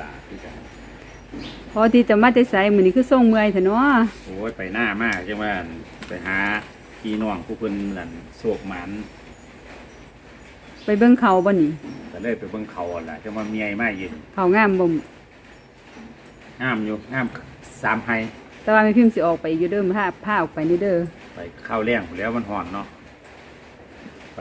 ตาคือกันพอที่จะมาแต่ไสมื้อนี้คือส่งเมื่อยแท้เนาะโอ้ยไปหน้ามากจังว่าไปหาพี่น้องผู้เพิ่นนั่นโศกหมันไปเบิ่งเขาบ่นี่ก็เลยไปเบิ่งเขาหั่นล่ะจังว่าเมียมาเย็นเขางามบ่งามอยู่งามสามไฮแต่ว่าแม่พิมพ์สิออกไปอยู่เด้อพาพาออกไปนี่เด้อไปเข้าวแรงพู้นแหล้วมันห่อนเนาะ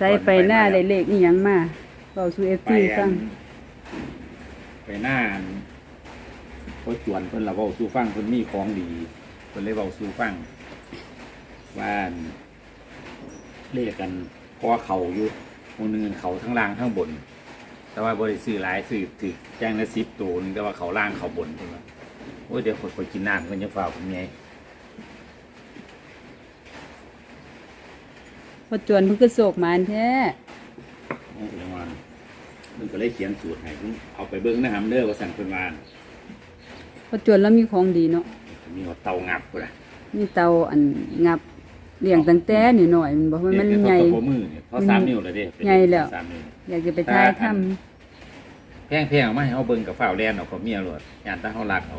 ใส่ไปหน้าได้เลขอีหยังมาเว้าสู่ ไป FT อัฟังน ไปหน้าอันโคจวนเพิ่นละเว้าสู่ฟังเพิ่นมีของดีเพิ่นเลยเว้าสู่ฟังว่าอันเลขกันเพราะว่าเขาอยู่วงหนึงเขาทั้งล่างทั้งบน แต่ว่าบริซื้อหลายซื้อถือแจ้งละสิบตัวนึงแต่ว่าเขาล่างเขาบนใช่ไหมโอ้ยเดี๋ยวคนคนกินน้ำกันจะฝ่าผมไงพอจวนเพิ่นก็โศกมานแท้ มันก็เลยเขียนสูตรให้ผมเอาไปเบิ้งนะครับเด้อว่าสั่งเพิ่นวานะพอจวนแล้วมีของดีเนาะมีหัวเตางับกูนะมีเตาอันงับเลี้ยงตั้งแต่นี่หน่อยมันบอกว่ามันเยใหญ่เขามือเนี่ยเขาสามนิ้วเลยเด้ใหญ่แล้ว สามนิ้ว อยากจะไปถ่ายทำแพงแพงๆเอามาให้เอาเบิ้งกับฝ้าวแลนเอากับเมียรวดยานตาเขารักเอา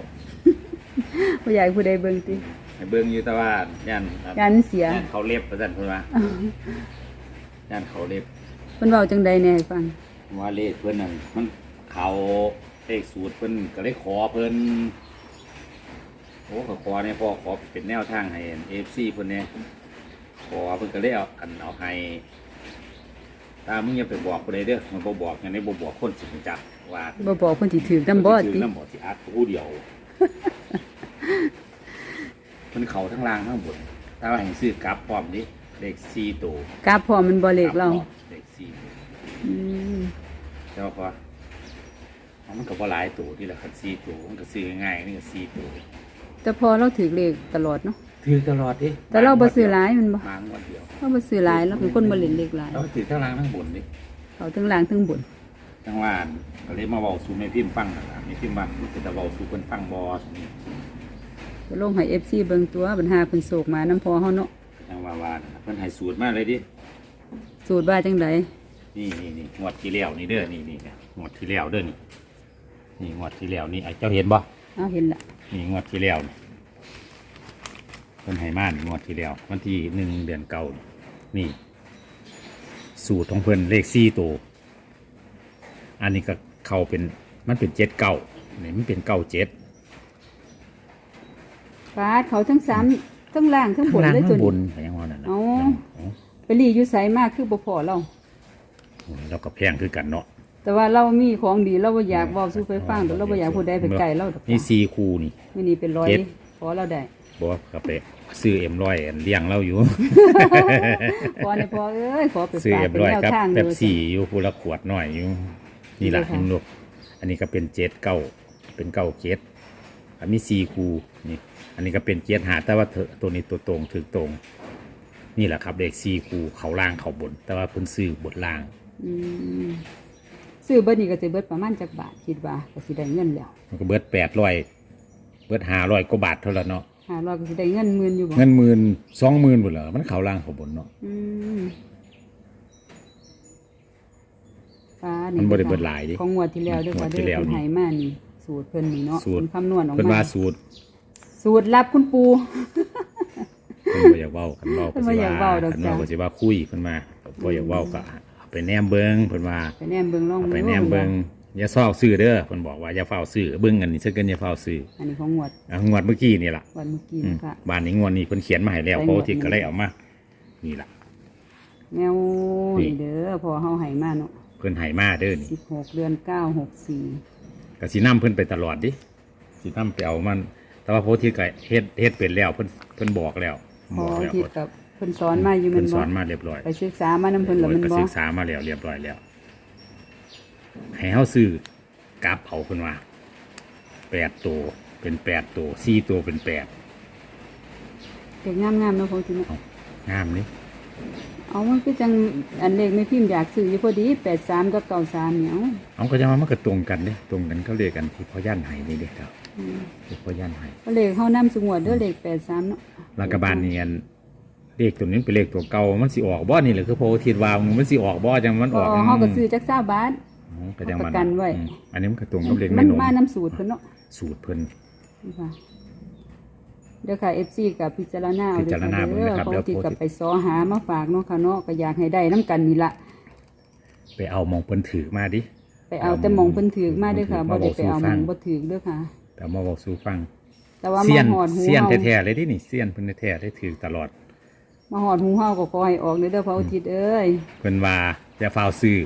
บ่อยากให้ผู้ใดเบิ่งติให้เบิ้งอยู่แต่ว่าย่านยานเสียย่านเขาเล็บประจันเพิ่นว่าย่านเขาเล็บเพิ่นเว้าจังใดแหน่ให้ฟัง ว่าเลขเพิ่นนั่นมันเขาเลขสูตรเพิ่นก็เลยขอเพิ่นโอ้ก็ขอเนี่ยพ่อขอเป็นแนวทางให้เอฟซีเพิ่นเนี่ยขอเพิ่นก็เลยเอาอันเอาให้ตามึงอย่าไปบอกคนใดเด้อมันบ่บอกอย่างนี้บ่บอกคนสิรู้จักว่าบ่บอกเพิ่นสิถือนำบ่ถืติอน้ำบ่สิอัดผู้เดียวเพิ่นเขาทั้งล่างทั้งบนถ้าว่าให้ซื้อกลับพร้อมนี้เลข4ตัวกราบพร้อมมันบ่เลขเรา เลข4ตัวอืมเจ้าพอมันก็บ่หลายตัวที่ละคันสี่ตัวมันก็ซื้อง่ายๆนี่ก็สี่ตัวแต่พอเราถือเลขตลอดเนาะ ถือตลอดดิแต่เราบ่ซื้อหลายมันบ่ มางวดเดียวเราบ่ซื้อหลายเราเป็นคนบ่เล่นเลขหลายเราถือทั้งล่างทั้งบนดิเขาทั้งล่างทั้งบน ทั้งว่านก็เลยมาเว้าสู่แม่พิมพ์ฟังนั่นล่ะแม่พิมพ์ว่ามันเป็นตะเว้าสู่เพิ่นฟังบ่ซั่นนี่ก็ลงให้ FC เบิ่งตัวปัญหาเพิ่นโศกมานํพอเฮาเนาะทั้งว่าว่านั่นน่ะเพิ่นให้สูตรมาเลยดิสูตรว่าจังได นี่นี่นี่งวดที่แล้วนี่เด้อนี่นี่เนี่ยงวดที่แล้วเด้อนี่นี่งวดที่แล้วนี่ไอ้เจ้าเห็นบ่เอาเห็นละนี่งวดที่แล้วนี่เพิ่นให้มานี่งวดที่แล้ววันที่หนึ่งเดือนเก้านี่นี่ สูตรของเพิ่นเลขสี่ตัวอันนี้ก็เข้าเป็นมันเป็นเจ็ดเก้านี่มันเป็นเก้าเจ็ดฟาดเขาทั้งสามทั้งล่างทั้งบนเลยตัวข้างบนนี้อะไรอย่างนั้นนะอ๋ออ๋อไปรีอยู่ไสมากคือบ่พอเรา เราก็แพงคือกันเนาะแต่ว่าเรามีของดีเราบ่อยากเว้าสู่ไปฟังดอกเราบ่อยากผู้ใดไปไกลเราดอกนี่สี่คูนี่มื้อนี้เป็นร้อยเจ็ด ขอเราได้บอกว่าก็ไปซื้อเอ็มร้อยเลี้ยงเราอยู่ ขอเนี่ยพอเอ้ยขอไปซื้อฝากเอ็มเป็นร้อยแนวกับทางแป๊บดูสี่อยู่คูละขวดหน่อยอยู่นี่แหละนี่เลยค่ะ เห็นลูกอันนี้ก็เป็นเจ็ดเก้าเป็นเก้าเจ็ดอันนี้สี่คูนี่ อันนี้ก็เป็นเจ็ดหาแต่ว่าเถอะตัวนี้ตัวตรงถือตรง นี่แหละครับเลขสี่คูเขาล่างเขาบน แต่ว่าเพิ่นซื้อบนล่าง อืมซื้อเบิดนี่ก็สิเบิดประมาณจักบาทคิดว่าก็สิได้เงินแล้วมันก็เบิดแปดร้อยเบิดห้าร้อยกว่าบาทเท่านั้นเนาะ500ก็สิได้เงินหมื่นอยู่บ่เงินหมื่นสองหมื่นหมดเหรอมันเขาล่างเขาบนเนาะอืมฟ้ามันี่นบ่ได้เบิดหลายดิ ของงวดที่แล้วเด้วยงวค่ะดเด้ที่อแล้วเพิ่นนี่ให้มานี่สูตรเพิ่นนี่เนาะสูตรเพิ่นคำนวณออกเพิ่นมาว่าสูตรสูตรลับคุณปู เพิ่นบ่อยากเว้าคันเว้าเพิ่ก็นบ่สิอยากว่าเว้าดอกคันจ้ะเว้าก็สิว่าคุยเพิ่นมาบ่อยากเว้าก็เอา ไปแนมเบิ่งเพิ่นว่าไปแนมเบิ่งลองเอาไปดูแนมเบิ่งอย่าเฝ้าซื้อเด้อเพิ่นบอกว่าอย่าเฝ้าซื้อเบิ่งกันนี่ซะเกินอย่าเฝ้าซื้ออันนี้ของงวดอะงวดเมื่อกี้นี่ล่ะวันเมื่อกี้อืมนะคะ บ้านนี้งวดนี้เพิ่นเขียนมาให้แล้วใส่เพราะงวดว่าที่นี้ก็เลยเอามานี่ล่ะ แนวนี่ นี่เด้อพอเฮาให้มาเนาะเพิ่นให้มาเด้อนี่16เดือน9 64ก็สินํเพิ่นไปตลอดดิสินํไปเอามัน แต่ว่าเพราะที่ก็เฮ็ดเฮ็ดเป็นแล้วเพิ่นเพิ่นบอกแล้วพบออกแล้ว ที่กับ เพิ่นสอนมาอยู่แมัเพิ่นนสบ่อนมาเรียบร้อย ไปศึกษามานำเพิ่นแล้วมันก็บ่ศึกษามาแล้วเรียบร้อยแล้ว ให้เฮาซื้อกลับเอาเพิ่นว่าแปดตัวเป็นแปดตัวสี่ตัวเป็นแปดเด็กงามๆเนาะพอที่เนาะงามนี่เอามันคือจังอันเลขไม่พิมพ์อยากซื้ออยู่พอดี83กับ93เนี่ยเอาเอาก็จะมามันก็ตรงกันเด้ตรงกันเขาเรียกกันที่พ่อย่านไห้นี่เด้ครับอืมที่พ่อย่านไห้เอาเลขเฮานำสุงวดเด้อเลข83เนาะรัฐบาลนี่อัน เลขตัวนี้เป็นเลขตัวเก่ามันสิออกบ่นี่แหละคือพอทิดว่ามันสิออกบ่จังมันพอออกเฮาก็ซื้อจัก20บาทอ๋อไปจังหวัดประกันไว้อืมอันนี้มันกระตรงกับเลขมัแม่นนมมาน้ำสูตรเพิ่นเนาะสูตรเพิ่นนี่ค่ะเด้อค่ะ FC กับพิจารณาเอพิจารณาเบิ่งเด้อนะครับเขาเดี๋ยวติดโพสต์กับไปซอหามาฝากเนาะค่ะเนาะก็อยากให้ได้น้ำกันนี่ละไปเอามองเพิ่นถือมาดิไปเอาแต่หมองเพิ่นถือมาเด้อค่ะมาบ่บอกได้ไปเอาสู่หมฟัองงบ่ถือเด้อค่ะ แต่มาบอกสู่ฟังแต่ว่าเสี้มายนหอดหูเสี้ยนเฮาแท้ๆเลยดินี่เสี้ยนเพิ่นแท้ๆได้ถือตลอด มาหอดหูเฮาก็ขอให้ออกเด้อเด้อพระอุทิศเอ้ยเพิ่นว่าจะฟาวซื้อ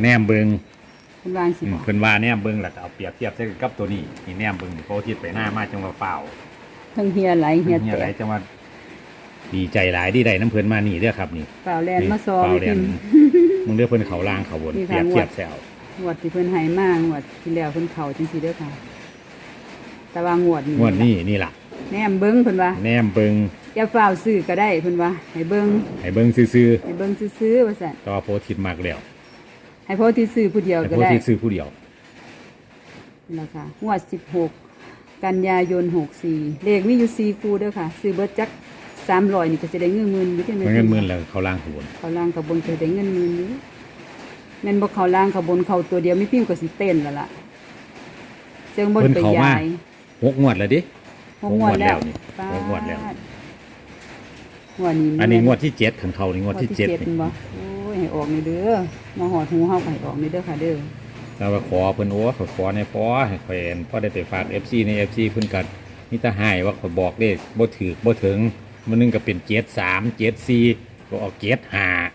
แนมเบิงเพิ่นวาจังสิอืมบอกเพิ่นว่าแนมเบิงแล้วก็เอาเปรียบเทียบใส่กับตัวนี้นี่แนมเบิงนี่โพทิศไปหน้ามาจังว่าฟาวทั้งเฮียไหลเฮียนี่แตอะไรกจังว่าดีใจหลายที่ได้น้ำเพิ่นมานี่เด้อครับนี่ เปล่าแลนมาซอเปล่าไม่แลพินมพ์มึงเด้อเพิ่นเขาล่างเขาบนนี่เปรีค่ะยบเทียบแซวงวดที่เพิ่นให้มางวดที่แล้วเพิ่นเข้าจังซี่เด้อค่ะ แต่ว่างวดนี้งวดนี้นี่ล่ะ แนมเบิ่งเพิ่นว่าแนมเบิงอย่าฝ้าวซื้อก็ได้เพิ่นว่าให้เบิ่งให้เบิงซื่อให้เบิ่งซื้อๆว่าซั่นๆแต่ว่าโพทิศมากแล้วให้พอที่ซื้อผู้เดียวแต่ก็โพได้ทิศซื้อผู้เดียวนี่ล่ะค่ะงวด16 กันยายน 64 เลขมีอยู่4คู่เด้อค่ะ ซื้อเบิดจัก300นี่ก็สิได้เงินหมื่นอยู่ที่มันเงินหมื่นแล้วเขาล่างเขาบนเขาล่างเขาบนก็ได้เงินหมื่นอยู่แม่นบ่เขาล่างเขาบนเขาตัวเดียวไม่พิมพ์ก็สิเต้นแล้วล่ะเจิงบ่ไปยายหกงวดแล้วดิ หกงวดแล้วนี่หกงวดแล้วปาดงวดนี้อันนี้งวดที่เจ็ดของเขานี่งวดที่เจ็ดงวนี่ป็นบ่โอ้ยให้ออกนี่เด้อมาหอดหูเฮาก็ให้ออกนี่เด้อค่ะเด้อแต่ว่าขอเพิ่นโอ้ขอขอในพอให้ข่อยเห็นพอได้ไปฝาก FC ใน FC เพิ่นก็มีแต่ให้ว่าข่อยบอกเลขบ่ถือบ่ถึงมื้อนึงก็เป็น7 3 7 4ก็ออก7 5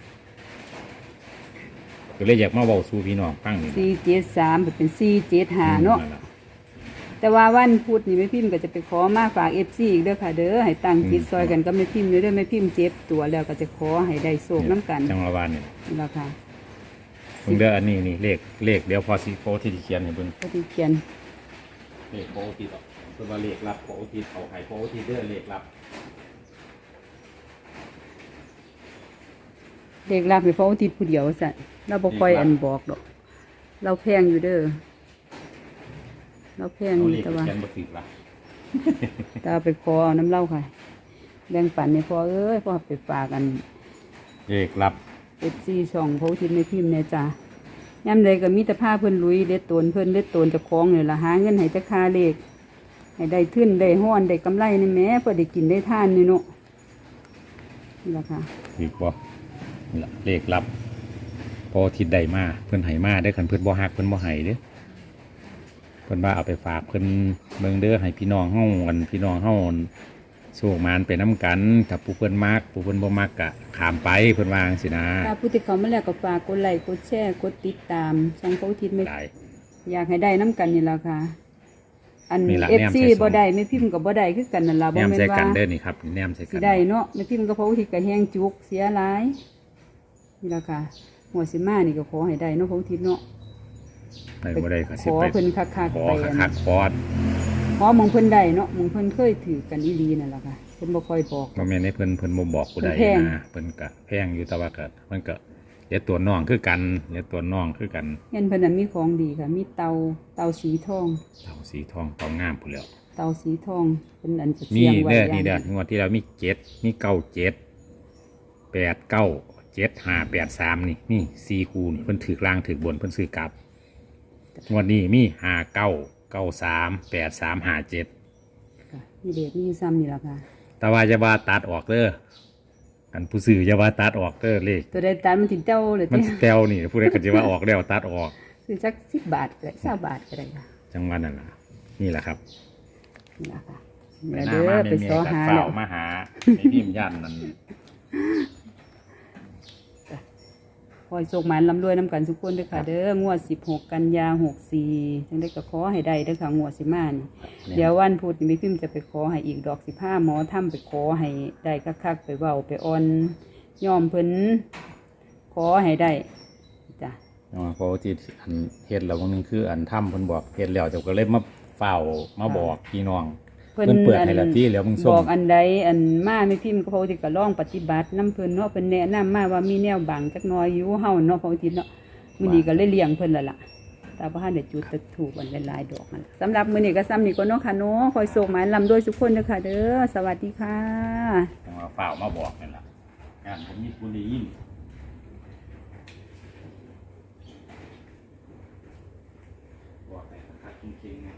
ก็เลยอยากมาเว้าสู่พี่น้องฟังนี่473เป็น475เนาะนั่นล่ แต่ว่าวันพุธนี่แม่พิมพ์ก็จะไปขอมาฝาก FC อีกเด้อค่ะ เด้อให้ตั้งจิตซอยกันกับแม่พิมพ์อยู่เด้อแม่พิมพ์เจ็บตัวแล้วก็จะขอให้ได้โชคน้ำกันจังหวะวานนี่นี่ล่ะค่ะเพิ่งเด้ออันนี้นี่เลขเลขเดี๋ยวพอสิโพที่สิเขียนให้เบิ่งก็ที่เขียนเลขโพที่ต่อเพิ่นว่าเลขลับโพที่เขาให้โพที่เด้อเลขลับเด็กรับให้พระอุทิศผู้เดียวสั่นเราบ่ค่อยอันบอกดอก เราแพงอยู่เด้อ เราแพงเอาอเลยู่ขแต่ว่า เขียนบ่ถูกละแต่เอาไปขอเอาน้ำเหล้าค่ะ แบ่งปันให้พ่อเอ้ยพ่อไปฝากกันเลขลับเอฟซีสองพระอุทิศในพิมพ์เนี่ยจ้ะย่ำใดก็มีแต่ผ้าเพิ่นลุยเล็ดตนเพิ่นเล็ดตนเจะคล้าของนี่ละหาเงินให้แต่ค่าเลขให้ได้ทึนได้ห้อนได้กำไรนี่แหม่เพื่อได้กินได้ทานนี่เนาะนี่ละค่ะอีกบ่นี่ล่ะเลขลับ พอทิศใดมาเพิ่นให้มาได้อคันเพิ่นบ่ฮักเพิ่นบ่ให้เด้อ เพิ่นว่าเอาไปฝากเพิ่นเบิ่งเด้อให้พี่น้องเฮากันพี่น้องเฮาโชคมานไปน้กันถ้าผู้เพิ่นมักผู้เพิ่นบ่มักก็ข้ามไปเพิ่นว่าจังซี่นะถ้าผู้ที่เขามาแล้วก็ฝากกดไลค์กดแชร์กดติดตามช่องพระอุทิศไม่ ได้ อยากให้ได้น้ำกันนี่ละค่ะ อันนี่ล่ะเอฟแนมซีใส่ซอง บ่ได้ไม่พิมพ์กับบ่ได้คือกันนั่นล่ะบ่แนมแม่นใส่ว่ากันเด้อนี่ครับแนมใส่สิกันได้เนาะไม่พิมพ์กับพระอุทิศก็แห้งจุกเสียหลายนี่ละค่ะหัวสิมานี่ก็ขอให้ได้เนาะพระอุทิศเนาะ ได้บ่ได้ก็ขสิอไปเพิ่นคักขๆอไปอันคักๆขอขอหมองเพิ่นได้เนาะหมองเพิ่นเคยถือกันอีหลีนั่นล่ะค่ะเพิ่นบ่ค่อยบอก บ่แม่นให้เพิ่นเพิ่นบ่บอกผู้ใดเพิ่นแพง นะเพิ่นก็แพงอยู่แต่ว่าก็มันก็เดี๋ยวตัวน้องคือกันเดี๋ยวตัวน้องคือกันเห็นเพิ่นน่ะมีของดีค่ะ มีเตาเตาสีทอง เต่าสีทองเต่างามผู้นแหล้ว เตาสีทองเป็นอันจะมีเสียงไว้เด้ออย่างนี่เด้องวดที่แล้วมีเจ็ดมีเก้าเจ็ดแปดเก้าเจ็ดห้าแปดสามนี่นี่สี่คูนี่เพิ่นถือกลางถือบนเพิ่นซื้อกลับ งวดนี้มีห้าเก้าเก้าสามแปดสามห้าเจ็ดค่ะมีเด็กมีซ้ำนี่ล่ะค่ะแต่ว่าจะว่าตัดออกเด้อกันผู้ซื้อจะว่าตัดออกเด้อเลขตัวใดตามมันสิเจ้าเลยมันติสิแตวนี่ผู้ใดก็จะว่าออกแล้วตัดออก ซื้อจัก10บาทก็ได้20บาทก็ได้ค่ะจังหวะนั่นล่ะนี่แหละครับนี่ล่ะค่ะไปเดี๋ยวหน้าเด้อไปมาเมีซยอๆกับหาเฝ้าแล้วมาหาไอ้พิมพ์ยันนั่น อยโชคหมานลำรวยน้ำกันทุกคนเด้อค่ะ เด้อ งวด16กันยา64จังได้ก็ขอให้ได้เด้อค่ะ งวดสิมานี่เดี๋ยววันพุธนี่แม่พิมพ์จะไปขอให้อีกดอก15หมอทำไปขอให้ได้คักๆไปเว้าไปอ่อนยอมเพิ่นขอให้ได้จ้ะอ๋อเพราะว่าที่อันเฮ็ดแล้ววันนึงคืออันถ้ำเพิ่นบอกเฮ็ดแล้วเจ้าก็เลยมาเฝ้ามาบอกพี่น้อง เพิ่นเปิดให้ละที่แล้วมึงส่งบอกอันใดอันมาไม่พิมพ์ก็เพราะที่ก็ลองปฏิบัติน้ำเพิ่นเนาะเพิ่นแนะนำมาว่ามีแนวบังจักหน้อยอยู่เฮาเนาะเพราะที่เนาะมื้อนี้ก็เลยเลี้ยงเพิ่นและล่ะแต่บ่ทันได้จุดตะถูกอันหลายๆดอกมันสำหรับมื้อนี้ก็ซ้ำนี่ก็เนาะค่ะเนาะคอยส่งหมายลำด้วยทุกคนเด้อค่ะเด้อสวัสดีค่ะจังว่าเฝ้ามาบอกนั่นล่ะงานผมมีคุณได้ยินไปคักๆจริงๆนะ